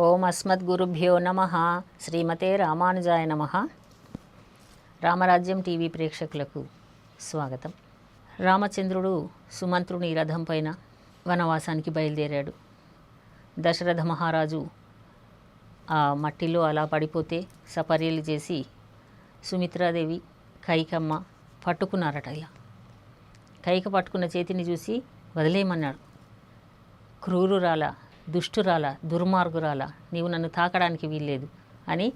ఓం అస్మద్గురుభ్యో నమ శ్రీమతే రామానుజాయ నమ రామరాజ్యం టీవీ ప్రేక్షకులకు స్వాగతం. రామచంద్రుడు సుమంత్రుని రథం పైన వనవాసానికి బయలుదేరాడు. దశరథ మహారాజు ఆ మట్టిలో అలా పడిపోతే సపర్యలు చేసి సుమిత్రాదేవి కైకమ్మ పట్టుకున్నారట ఇలా. కైక పట్టుకున్న చేతిని చూసి వదిలేయమన్నాడు. క్రూరురాల దుష్టురాల దుర్మార్గురాల నీవు నన్ను తాకడానికి వీల్లేదు అని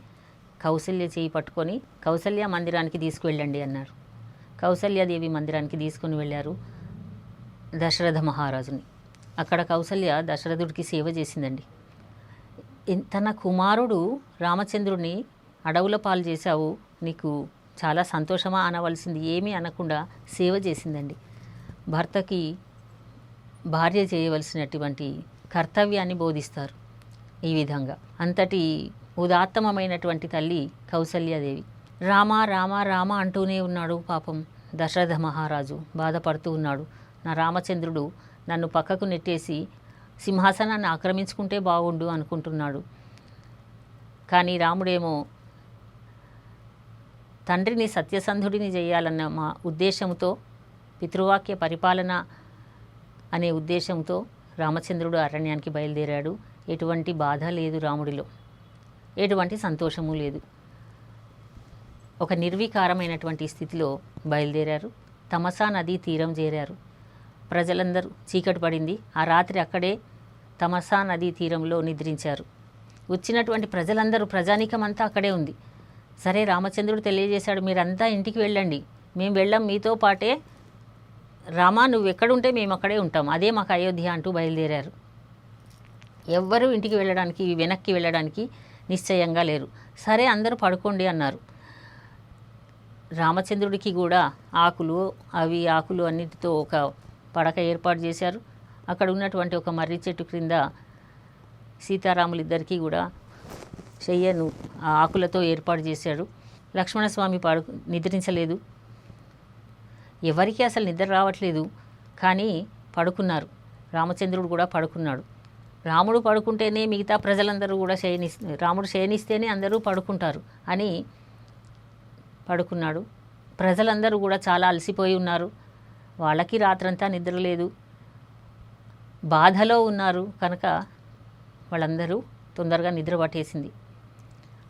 కౌసల్య చేయి పట్టుకొని కౌసల్య మందిరానికి తీసుకువెళ్ళండి అన్నారు. కౌశల్యాదేవి మందిరానికి తీసుకుని వెళ్ళారు దశరథ మహారాజుని. అక్కడ కౌసల్య దశరథుడికి సేవ చేసిందండి. తన కుమారుడు రామచంద్రుని అడవుల పాలు చేశావు నీకు చాలా సంతోషమా అనవలసింది ఏమీ అనకుండా సేవ చేసిందండి. భర్తకి భార్య చేయవలసినటువంటి కర్తవ్యాన్ని బోధిస్తారు ఈ విధంగా. అంతటి ఉదాత్తమమైనటువంటి తల్లి కౌసల్యాదేవి. రామ రామ రామ అంటూనే ఉన్నాడు పాపం దశరథ మహారాజు. బాధపడుతూ ఉన్నాడు. నా రామచంద్రుడు నన్ను పక్కకు నెట్టేసి సింహాసనాన్ని ఆక్రమించుకుంటే బాగుండు అనుకుంటున్నాడు. కానీ రాముడేమో తండ్రిని సత్యసంధుడిని చేయాలన్న మా ఉద్దేశంతో పితృవాక్య పరిపాలన అనే ఉద్దేశంతో రామచంద్రుడు అరణ్యానికి బయలుదేరాడు. ఎటువంటి బాధ లేదు రాముడిలో. ఎటువంటి సంతోషము లేదు. ఒక నిర్వికారమైనటువంటి స్థితిలో బయలుదేరారు. తమసా నదీ తీరం చేరారు. ప్రజలందరూ చీకటి పడింది. ఆ రాత్రి అక్కడే తమసా నదీ తీరంలో నిద్రించారు. వచ్చినటువంటి ప్రజలందరూ ప్రజానీకమంతా అక్కడే ఉంది. సరే రామచంద్రుడు తెలియజేశాడు మీరంతా ఇంటికి వెళ్ళండి. మేము వెళ్ళాం మీతో పాటే రామా నువ్వు ఎక్కడుంటే మేము అక్కడే ఉంటాం. అదే మాకు అయోధ్య అంటూ బయలుదేరారు. ఎవ్వరూ ఇంటికి వెళ్ళడానికి వెనక్కి వెళ్ళడానికి నిశ్చయంగా లేరు. సరే అందరూ పడుకోండి అన్నారు. రామచంద్రుడికి కూడా ఆకులు అవి ఆకులు అన్నిటితో ఒక పడక ఏర్పాటు చేశారు. అక్కడ ఉన్నటువంటి ఒక మర్రి చెట్టు క్రింద సీతారాములిద్దరికీ కూడా చెయ్యను ఆ ఆకులతో ఏర్పాటు చేశాడు లక్ష్మణస్వామి పడు నిద్రించలేదు. ఎవరికి అసలు నిద్ర రావట్లేదు కానీ పడుకున్నారు. రామచంద్రుడు కూడా పడుకున్నాడు. రాముడు పడుకుంటేనే మిగతా ప్రజలందరూ కూడా శయని రాముడు శయనిస్తేనే అందరూ పడుకుంటారు అని పడుకున్నాడు. ప్రజలందరూ కూడా చాలా అలసిపోయి ఉన్నారు. వాళ్ళకి రాత్రంతా నిద్ర లేదు. బాధలో ఉన్నారు కనుక వాళ్ళందరూ తొందరగా నిద్ర పట్టేసింది.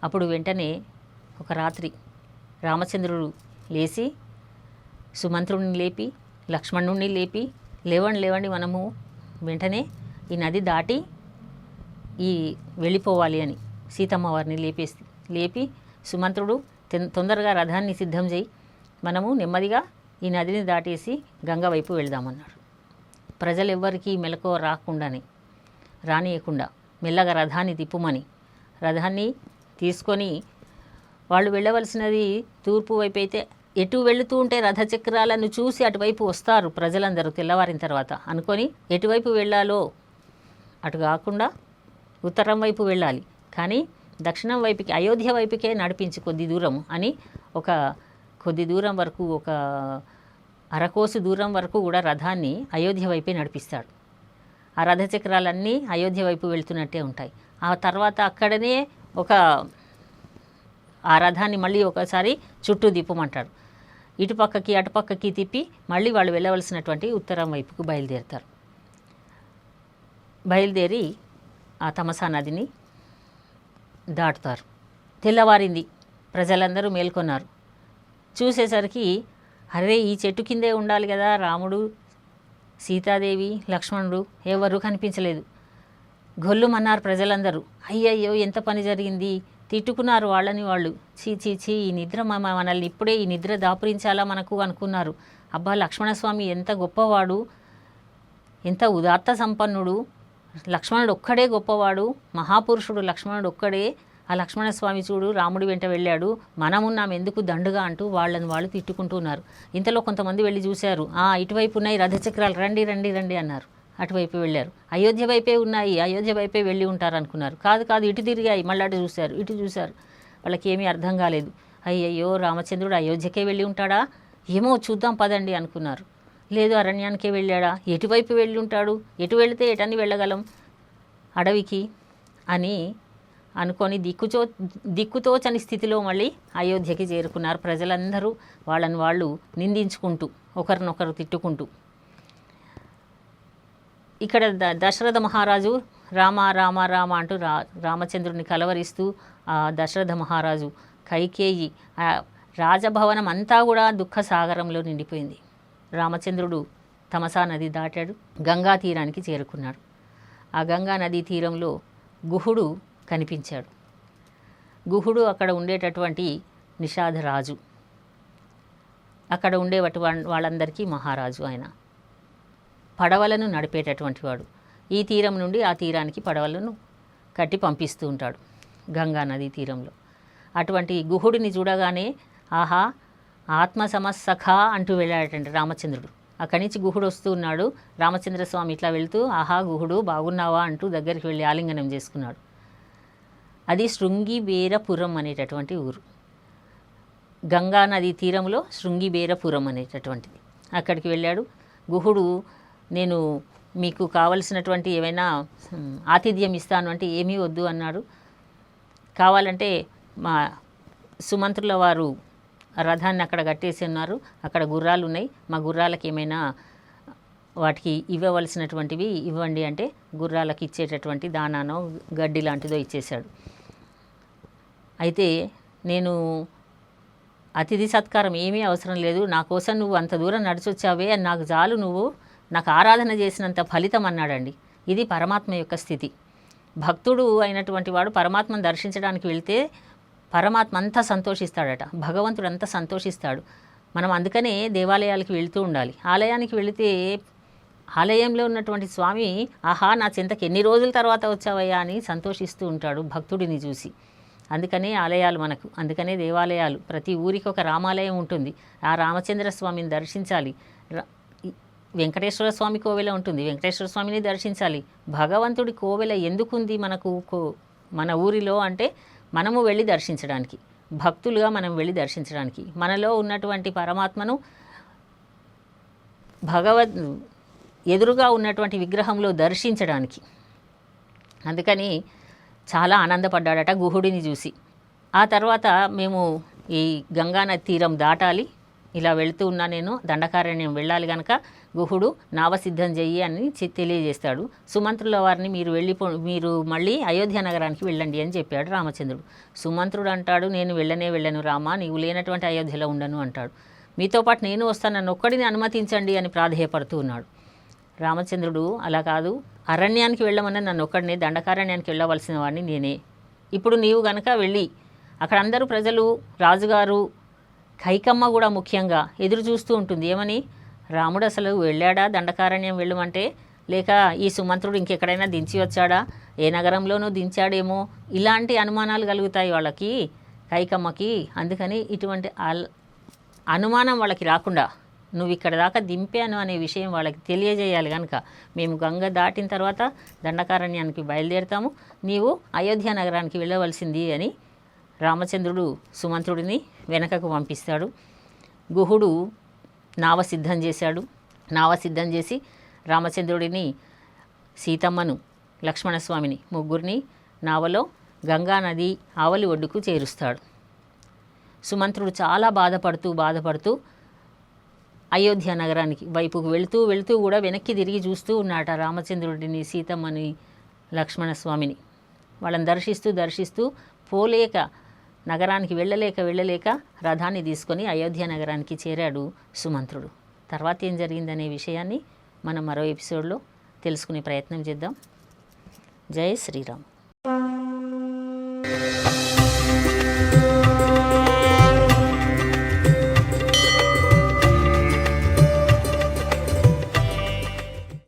అప్పుడు వెంటనే ఒక రాత్రి రామచంద్రుడు లేచి సుమంత్రుడిని లేపి లక్ష్మణుడిని లేపి లేవండి లేవండి మనము వెంటనే ఈ నది దాటి ఈ వెళ్ళిపోవాలి అని సీతమ్మ వారిని లేపేసి లేపి సుమంత్రుడు తొందరగా రథాన్ని సిద్ధం చేయి. మనము నెమ్మదిగా ఈ నదిని దాటేసి గంగ వైపు వెళ్దామన్నాడు ప్రజలు ఎవ్వరికీ మెలకువ రాకుండానే రానియకుండా మెల్లగా రథాన్ని తిప్పుమని రథాన్ని తీసుకొని వాళ్ళు వెళ్ళవలసినది తూర్పు వైపు అయితే ఎటు వెళుతూ ఉంటే రథచక్రాలను చూసి అటువైపు వస్తారు ప్రజలందరూ తెల్లవారిన తర్వాత అనుకొని ఎటువైపు వెళ్ళాలో అటు కాకుండా ఉత్తరం వైపు వెళ్ళాలి. కానీ దక్షిణం వైపుకి అయోధ్య వైపుకే నడిపించి కొద్ది దూరం అని ఒక కొద్ది దూరం వరకు ఒక అరకోసు దూరం వరకు కూడా రథాన్ని అయోధ్య వైపే నడిపిస్తాడు. ఆ రథచక్రాలన్నీ అయోధ్య వైపు వెళ్తున్నట్టే ఉంటాయి. ఆ తర్వాత అక్కడనే ఒక ఆ రథాన్ని మళ్ళీ ఒకసారి చుట్టూ తిప్పమంటాడు. ఇటుపక్కకి అటుపక్కకి తిప్పి మళ్ళీ వాళ్ళు వెళ్ళవలసినటువంటి ఉత్తరం వైపుకు బయలుదేరుతారు. బయలుదేరి ఆ తమసా నదిని దాటుతారు. తెల్లవారింది. ప్రజలందరూ మేల్కొన్నారు. చూసేసరికి అరే ఈ చెట్టు కిందే ఉండాలి కదా రాముడు సీతాదేవి లక్ష్మణుడు ఎవరూ కనిపించలేదు. గొల్లుమన్నారు ప్రజలందరూ. అయ్యయ్యో ఎంత పని జరిగింది? తిట్టుకున్నారు వాళ్ళని వాళ్ళు. చీ చీ చీ ఈ నిద్ర మనల్ని ఇప్పుడే ఈ నిద్ర దాపురించాలా మనకు అనుకున్నారు. అబ్బా లక్ష్మణస్వామి ఎంత గొప్పవాడు ఎంత ఉదాత్త సంపన్నుడు. లక్ష్మణుడు ఒక్కడే గొప్పవాడు మహాపురుషుడు లక్ష్మణుడు ఒక్కడే. ఆ లక్ష్మణస్వామి చూడు రాముడి వెంట వెళ్ళాడు. మనమున్నాం ఎందుకు దండుగా అంటూ వాళ్ళని వాళ్ళు తిట్టుకుంటున్నారు. ఇంతలో కొంతమంది వెళ్ళి చూశారు. ఆ ఇటువైపు ఉన్నాయి రథచక్రాలు. రండి రండి రండి అన్నారు. అటువైపు వెళ్ళారు. అయోధ్య వైపే ఉన్నాయి. అయోధ్య వైపే వెళ్ళి ఉంటారు అనుకున్నారు కాదు కాదు ఇటు తిరిగాయి. మళ్ళీ అటు చూశారు ఇటు చూశారు. వాళ్ళకి ఏమీ అర్థం కాలేదు. అయ్యయ్యో రామచంద్రుడు అయోధ్యకే వెళ్ళి ఉంటాడా? ఏమో చూద్దాం పదండి అనుకున్నారు. లేదు అరణ్యానికే వెళ్ళాడా? ఎటువైపు వెళ్ళి ఉంటాడు ఎటు వెళితే ఎటని వెళ్ళగలం అడవికి? అని అనుకొని దిక్కుచో దిక్కుతోచని స్థితిలో మళ్ళీ అయోధ్యకి చేరుకున్నారు ప్రజలందరూ. వాళ్ళని వాళ్ళు నిందించుకుంటూ ఒకరినొకరు తిట్టుకుంటూ. ఇక్కడ ద దశరథ మహారాజు రామ రామ రామ అంటూ రా రామచంద్రుడిని కలవరిస్తూ ఆ దశరథ మహారాజు కైకేయి రాజభవనం అంతా కూడా దుఃఖ సాగరంలో నిండిపోయింది. రామచంద్రుడు తమసా నది దాటాడు గంగా తీరానికి చేరుకున్నాడు. ఆ గంగా నదీ తీరంలో గుహుడు కనిపించాడు. గుహుడు అక్కడ ఉండేటటువంటి నిషాదరాజు అక్కడ ఉండేవటి వాళ్ళందరికీ మహారాజు ఆయన. పడవలను నడిపేటటువంటి వాడు. ఈ తీరం నుండి ఆ తీరానికి పడవలను కట్టి పంపిస్తూ ఉంటాడు గంగా నదీ తీరంలో. అటువంటి గుహుడిని చూడగానే ఆహా ఆత్మ సమస్సఖ అంటూ వెళ్ళాడటండి రామచంద్రుడు. అక్కడి నుంచి గుహుడు వస్తూ ఉన్నాడు. రామచంద్ర స్వామి ఇట్లా వెళ్తూ ఆహా గుహుడు బాగున్నావా? అంటూ దగ్గరికి వెళ్ళి ఆలింగనం చేసుకున్నాడు. అది శృంగిబేరపురం అనేటటువంటి ఊరు. గంగా నది తీరంలో శృంగిబేరపురం అనేటటువంటిది. అక్కడికి వెళ్ళాడు. గుహుడు నేను మీకు కావలసినటువంటి ఏమైనా ఆతిథ్యం ఇస్తాను అంటే ఏమీ వద్దు అన్నాడు. కావాలంటే మా సుమంత్రుల వారు రథాన్ని అక్కడ కట్టేసి ఉన్నారు. అక్కడ గుర్రాలు ఉన్నాయి. మా గుర్రాలకి ఏమైనా వాటికి ఇవ్వవలసినటువంటివి ఇవ్వండి అంటే గుర్రాలకు ఇచ్చేటటువంటి దానానో గడ్డి లాంటిదో ఇచ్చేశాడు. అయితే నేను అతిథి సత్కారం ఏమీ అవసరం లేదు. నా కోసం నువ్వు అంత దూరం నడిచొచ్చావే అని నాకు చాలు నువ్వు నాకు ఆరాధన చేసినంత ఫలితం అన్నాడండి. ఇది పరమాత్మ యొక్క స్థితి. భక్తుడు అయినటువంటి వాడు పరమాత్మను దర్శించడానికి వెళ్తే పరమాత్మ అంతా సంతోషిస్తాడట. భగవంతుడు అంతా సంతోషిస్తాడు. మనం అందుకనే దేవాలయాలకు వెళుతూ ఉండాలి. ఆలయానికి వెళితే ఆలయంలో ఉన్నటువంటి స్వామి ఆహా నా చింతకి ఎన్ని రోజుల తర్వాత వచ్చావయ్యా అని సంతోషిస్తూ ఉంటాడు భక్తుడిని చూసి. అందుకనే ఆలయాలు మనకు అందుకనే దేవాలయాలు. ప్రతి ఊరికి ఒక రామాలయం ఉంటుంది. ఆ రామచంద్ర స్వామిని దర్శించాలి. వెంకటేశ్వర స్వామి కోవెల ఉంటుంది. వెంకటేశ్వర స్వామిని దర్శించాలి. భగవంతుడి కోవెల ఎందుకుంది మనకు కో- మన ఊరిలో అంటే మనము వెళ్ళి దర్శించడానికి భక్తులుగా మనం వెళ్ళి దర్శించడానికి మనలో ఉన్నటువంటి పరమాత్మను భగవద్ ఎదురుగా ఉన్నటువంటి విగ్రహంలో దర్శించడానికి. అందుకని చాలా ఆనందపడ్డాడట గుహుడిని చూసి. ఆ తర్వాత మేము ఈ గంగానది తీరం దాటాలి. ఇలా వెళుతూ ఉన్నా నేను దండకారణ్యం వెళ్ళాలి గనక గుహుడు నావసిద్ధం చెయ్యి అని తెలియజేస్తాడు. సుమంత్రుల వారిని మీరు వెళ్ళిపో మీరు మళ్ళీ అయోధ్య నగరానికి వెళ్ళండి అని చెప్పాడు రామచంద్రుడు. సుమంత్రుడు అంటాడు నేను వెళ్ళనే వెళ్ళను రామా నీవు లేనటువంటి అయోధ్యలో ఉండను అంటాడు. మీతో పాటు నేను వస్తాను నన్ను ఒక్కడిని అనుమతించండి అని ప్రాధేయపడుతూ ఉన్నాడు. రామచంద్రుడు అలా కాదు అరణ్యానికి వెళ్ళమని నన్ను ఒక్కడిని దండకారణ్యానికి వెళ్ళవలసిన వాడిని నేనే. ఇప్పుడు నీవు గనక వెళ్ళి అక్కడ అందరూ ప్రజలు రాజుగారు కైకమ్మ కూడా ముఖ్యంగా ఎదురు చూస్తూ ఉంటుంది. ఏమని? రాముడు అసలు వెళ్ళాడా? దండకారణ్యం వెళ్ళమంటే? లేక ఈ సుమంత్రుడు ఇంకెక్కడైనా దించి వచ్చాడా? ఏ నగరంలోనూ దించాడేమో? ఇలాంటి అనుమానాలు కలుగుతాయి వాళ్ళకి కైకమ్మకి. అందుకని ఇటువంటి అనుమానం వాళ్ళకి రాకుండా నువ్వు ఇక్కడ దాకా దింపాను అనే విషయం వాళ్ళకి తెలియజేయాలి కనుక మేము గంగ దాటిన తర్వాత దండకారణ్యానికి బయలుదేరుతాము. నీవు అయోధ్య నగరానికి వెళ్ళవలసింది అని రామచంద్రుడు సుమంత్రుడిని వెనకకు పంపిస్తాడు. గుహుడు నావ సిద్ధం చేశాడు. నావ సిద్ధం చేసి రామచంద్రుడిని సీతమ్మను లక్ష్మణస్వామిని ముగ్గురిని నావలో గంగా నది ఆవలి ఒడ్డుకు చేరుస్తాడు. సుమంత్రుడు చాలా బాధపడుతూ బాధపడుతూ అయోధ్య నగరానికి వైపుకు వెళుతూ వెళుతూ కూడా వెనక్కి తిరిగి చూస్తూ ఉన్నాట రామచంద్రుడిని సీతమ్మని లక్ష్మణస్వామిని. వాళ్ళని దర్శిస్తూ దర్శిస్తూ పోలేక నగరానికి వెళ్ళలేక వెళ్ళలేక రథాన్ని తీసుకొని అయోధ్య నగరానికి చేరాడు సుమంత్రుడు. తర్వాత ఏం జరిగిందనే విషయాన్ని మనం మరో ఎపిసోడ్లో తెలుసుకునే ప్రయత్నం చేద్దాం. జై శ్రీరామ్.